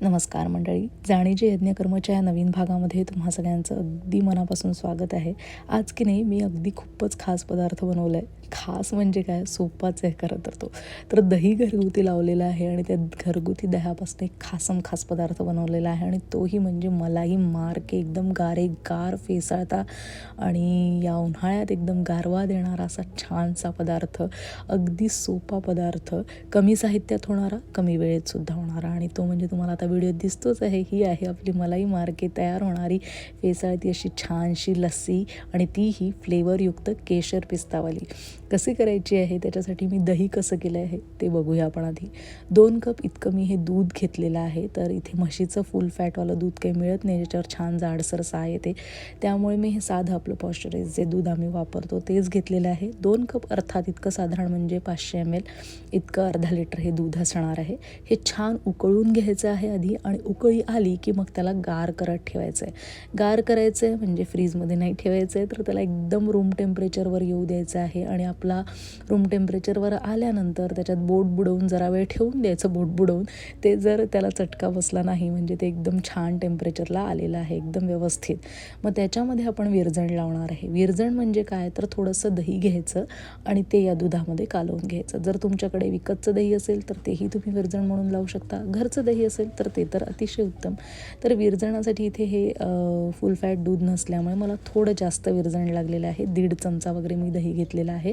नमस्कार मंडळी. जाणीजे यज्ञकर्मच्या या नवीन भागामध्ये तुम्हा सगळ्यांचं अगदी मनापासून स्वागत आहे. आज की नाही मी अगदी खूपच खास पदार्थ बनवला आहे खास म्हणजे काय? सोपाच आहे खरं तर तो. तर दही घरगुती लावलेला आहे आणि त्या घरगुती दह्यापासून एक खासम खास पदार्थ बनवलेला आहे आणि तोही म्हणजे मलाही मार्के एकदम गारे गार फेसाळता आणि या उन्हाळ्यात एकदम गारवा देणारा असा छानसा पदार्थ. अगदी सोपा पदार्थ. कमी साहित्यात होणारा कमी वेळेतसुद्धा होणारा आणि तो म्हणजे तुम्हाला आता व्हिडिओ दिसतोच आहे. ही आहे आपली मलाई मार्के तयार होणारी फेसाळती अशी छानशी लस्सी आणि तीही फ्लेवरयुक्त केशर पिस्तावाली. कशी करायची आहे त्याच्यासाठी मी दही कसं केलं आहे ते बघूया आपण आधी. दोन कप इतकं मी हे दूध घेतलेलं आहे तर इथे म्हशीचं फुल फॅटवालं दूध काही मिळत नाही ज्याच्यावर छान जाडसर सा येते. त्यामुळे मी हे साधं आपलं पॉश्चराईज जे दूध आम्ही वापरतो तेच घेतलेलं आहे. दोन कप अर्थात इतकं साधारण म्हणजे पाचशे एम एल इतकं अर्धा लिटर हे दूध असणार आहे. हे छान उकळून घ्यायचं आहे आधी आणि उकळी आली की मग त्याला गार करत ठेवायचं आहे गार करायचं आहे म्हणजे फ्रीजमध्ये नाही ठेवायचं आहे तर त्याला एकदम रूम टेम्परेचरवर येऊ द्यायचं आहे आणि आपला रूम टेम्परेचरवर आल्यानंतर त्याच्यात बोट बुडवून जरा वेळ ठेवून द्यायचं बोट बुडवून. ते जर त्याला चटका बसला नाही म्हणजे ते एकदम छान टेम्परेचरला आलेलं आहे एकदम व्यवस्थित. मग त्याच्यामध्ये आपण विरजण लावणार आहे. विरजण म्हणजे काय? तर थोडंसं दही घ्यायचं आणि ते या दुधामध्ये कालवून घ्यायचं. जर तुमच्याकडे विकतचं दही असेल तर तेही तुम्ही विरजण म्हणून लावू शकता. घरचं दही असेल तर ते तर अतिशय उत्तम. तर विरजणासाठी इथे हे फुल फॅट दूध नसल्यामुळे मला थोडं जास्त विरजण लागलेलं आहे. दीड चमचा वगैरे मी दही घेतलेला आहे.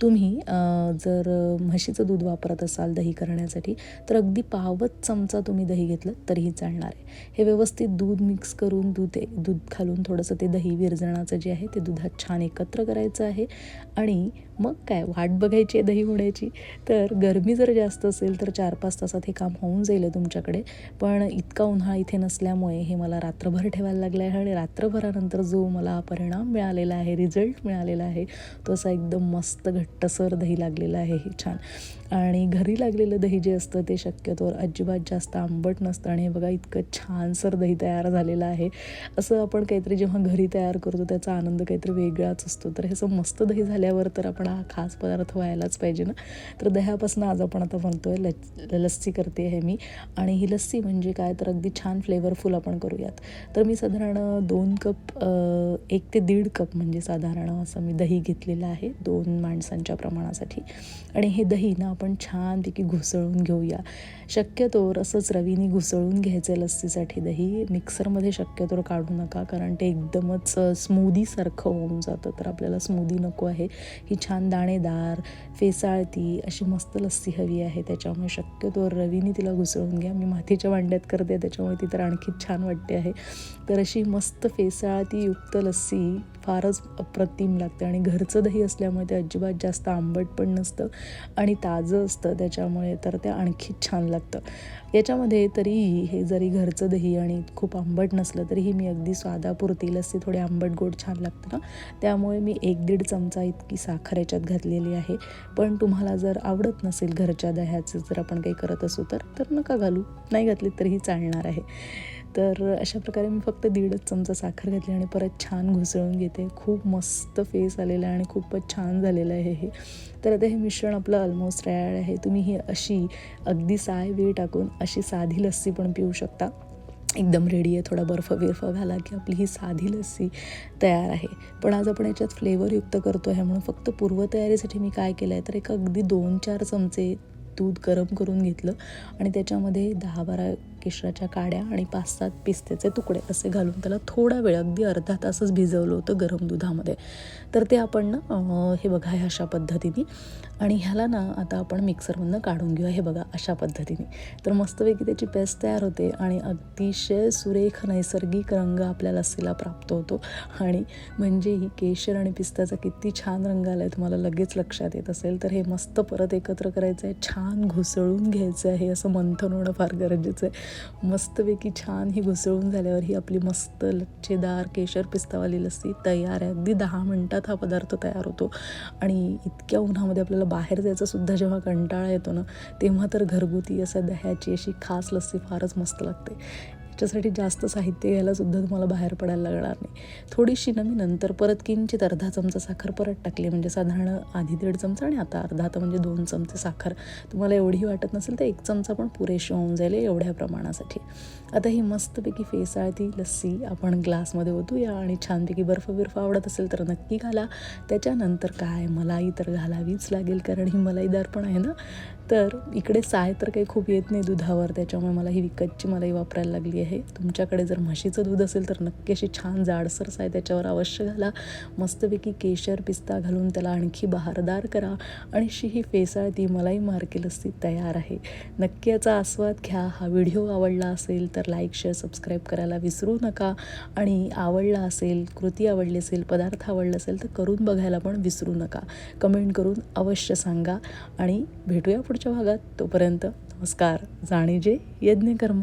तुम्ही जर म्हशीचं दूध वापरत असाल दही करण्यासाठी तर अगदी पावत चमचा तुम्ही दही घेतलं तरीही चालणार आहे. हे व्यवस्थित दूध मिक्स करून दूध दूध घालून थोडंसं ते दही विरजणाचं जे आहे ते दुधात छान एकत्र करायचं आहे. आणि मग काय वाट बघायची आहे दही होण्याची. तर गरमी जर जास्त असेल तर चार पाच तासात हे काम होऊन जाईल तुमच्याकडे. पण इतका उन्हाळा इथे नसल्यामुळे हे मला रात्रभर ठेवायला लागलं आहे आणि रात्रभरानंतर जो मला परिणाम मिळालेला आहे रिझल्ट मिळालेला आहे तो असा एकदम मस्त घट्टसर दही लागलेला आहे हे छान. आणि घरी लागलेलं दही जे असतं ते शक्यतोवर अजिबात जास्त आंबट नसतं. आणि हे बघा इतकं छानसर दही तयार झालेलं आहे. असं आपण काहीतरी जेव्हा घरी तयार करतो त्याचा आनंद काहीतरी वेगळाच असतो. तर हे असं मस्त दही झाल्यावर तर आपण हा खास पदार्थ व्हायलाच पाहिजे ना? तर दह्यापासून आज आपण आता म्हणतो आहे लच लस्सी करते आहे मी. आणि ही लस्सी म्हणजे काय? तर अगदी छान फ्लेवरफुल आपण करूयात. तर मी साधारण दोन कप एक ते दीड कप म्हणजे साधारण असं मी दही घेतलेलं आहे. दोन माणसांच्या प्रमाणासाठी. आणि हे दही ना आपण छानपैकी घुसळून घेऊया. शक्यतोवर असंच रवीनी घुसळून घ्यायचं लस्सीसाठी दही. मिक्सरमध्ये शक्यतोवर काढू नका कारण ते एकदमच स्मूदीसारखं होऊन जातं. तर आपल्याला स्मूदी नको आहे. ही छान दाणेदार फेसाळती अशी मस्त लस्सी हवी आहे. त्याच्यामुळे शक्यतोवर रवीने तिला घुसळून घ्या. मी मातीच्या भांड्यात करते त्याच्यामुळे ती तर आणखी छान वाटते आहे. तर अशी मस्त फेसाळती युक्त लस्सी फारच अप्रतिम लागते. आणि घरचं दही असल्यामुळे ते अजिबात जास्त आंबट पण नसतं आणि ताजं असतं त्याच्यामुळे तर ते आणखी छान लागतं. याच्यामध्ये तरीही हे जरी घरचं दही आणि खूप आंबट नसलं तरीही मी अगदी स्वादापुरती लस्सी थोडी आंबट गोड छान लागतं ना. त्यामुळे मी एक दीड चमचा इतकी साखर याच्यात घातलेली आहे. पण तुम्हाला जर आवडत नसेल घरच्या दह्याचं जर आपण काही करत असू तर तर नका घालू. नाही घातली तरीही चालणार आहे. तर अशा प्रकारे मी फक्त दीडच चमचा साखर घातली आणि परत छान घुसळून घेते. खूप मस्त फेस आलेला आहे आणि खूपच छान झालेलं आहे हे. तर आता हे मिश्रण आपलं ऑलमोस्ट तयार आहे. तुम्ही ही अशी अगदी साय वेळ टाकून अशी साधी लस्सी पण पिऊ शकता. एकदम रेडी आहे. थोडा बर्फ बिर्फ घाला की आपली ही साधी लस्सी तयार आहे. पण आज आपण याच्यात फ्लेवरयुक्त करतो आहे म्हणून फक्त पूर्वतयारीसाठी मी काय केलं आहे तर एक अगदी दोन चार चमचे दूध गरम करून घेतलं आणि त्याच्यामध्ये दहा बारा केशराच्या काड्या आणि पाच सात पिस्त्याचे तुकडे असे घालून त्याला थोडा वेळ अगदी अर्धा तासच भिजवलं होतं गरम दुधामध्ये. तर ते आपण ना हे बघा ह्या अशा पद्धतीने. आणि ह्याला ना आता आपण मिक्सरमधनं काढून घेऊया हे बघा अशा पद्धतीने. तर मस्तपैकी त्याची पेस्ट तयार होते आणि अतिशय सुरेख नैसर्गिक रंग आपल्या लस्सीला प्राप्त होतो. आणि म्हणजे ही केशर आणि पिस्त्याचा किती छान रंग आला आहे तुम्हाला लगेच लक्षात येत असेल. तर हे मस्त परत एकत्र करायचं आहे छान घुसळून घ्यायचं आहे असं मंथन होणं फार गरजेचं आहे. मस्तपैकी छान ही घुसळून झाल्यावर ही आपली मस्त लच्छेदार केशर पिस्तावाली लस्सी तयार आहे. अगदी दहा मिनटात हा पदार्थ तयार होतो. आणि इतक्या उन्हामध्ये आपल्याला बाहेर जायचासुद्धा जेव्हा कंटाळा येतो ना तेव्हा तर घरगुती असं दह्याची अशी खास लस्सी फारच मस्त लागते. त्याच्यासाठी जास्त साहित्य घ्यायला सुद्धा तुम्हाला बाहेर पडायला लागणार नाही. थोडीशी ना मी नंतर परत किंचित अर्धा चमचा साखर परत टाकली म्हणजे साधारण आधी दीड चमचा आणि आता अर्धा तर म्हणजे दोन चमचे साखर. तुम्हाला एवढी वाटत नसेल तर एक चमचा पण पुरेशी होऊन जाईल एवढ्या प्रमाणासाठी. आता ही मस्तपैकी फेसाळती लस्सी आपण ग्लासमध्ये ओतूया आणि छानपैकी बर्फ बिर्फ आवडत असेल तर नक्की घाला. त्याच्यानंतर काय? मलाई तर घालावीच लागेल कारण ही मलाईदार पण आहे ना? तर इकडे साय तर काही खूप येत नाही दुधावर त्याच्यामुळे मला ही विकतची मलाई वापरायला लागली आहे. तुमच्याकडे जर म्हशीचं दूध असेल तर नक्की अशी छान जाडसरस आहे त्याच्यावर अवश्य घाला. मस्तपैकी केशर पिस्ता घालून त्याला आणखी बहारदार करा आणि अशी ही फेसाळती मलाई मार्के लस्सी तयार आहे. नक्की याचा आस्वाद घ्या. हा व्हिडिओ आवडला असेल तर लाईक शेअर सबस्क्राईब करायला विसरू नका. आणि आवडला असेल कृती आवडली असेल पदार्थ आवडला असेल तर करून बघायला पण विसरू नका. कमेंट करून अवश्य सांगा. आणि भेटूया पुढच्या भागात. तोपर्यंत नमस्कार. जाणीजे यज्ञकर्म.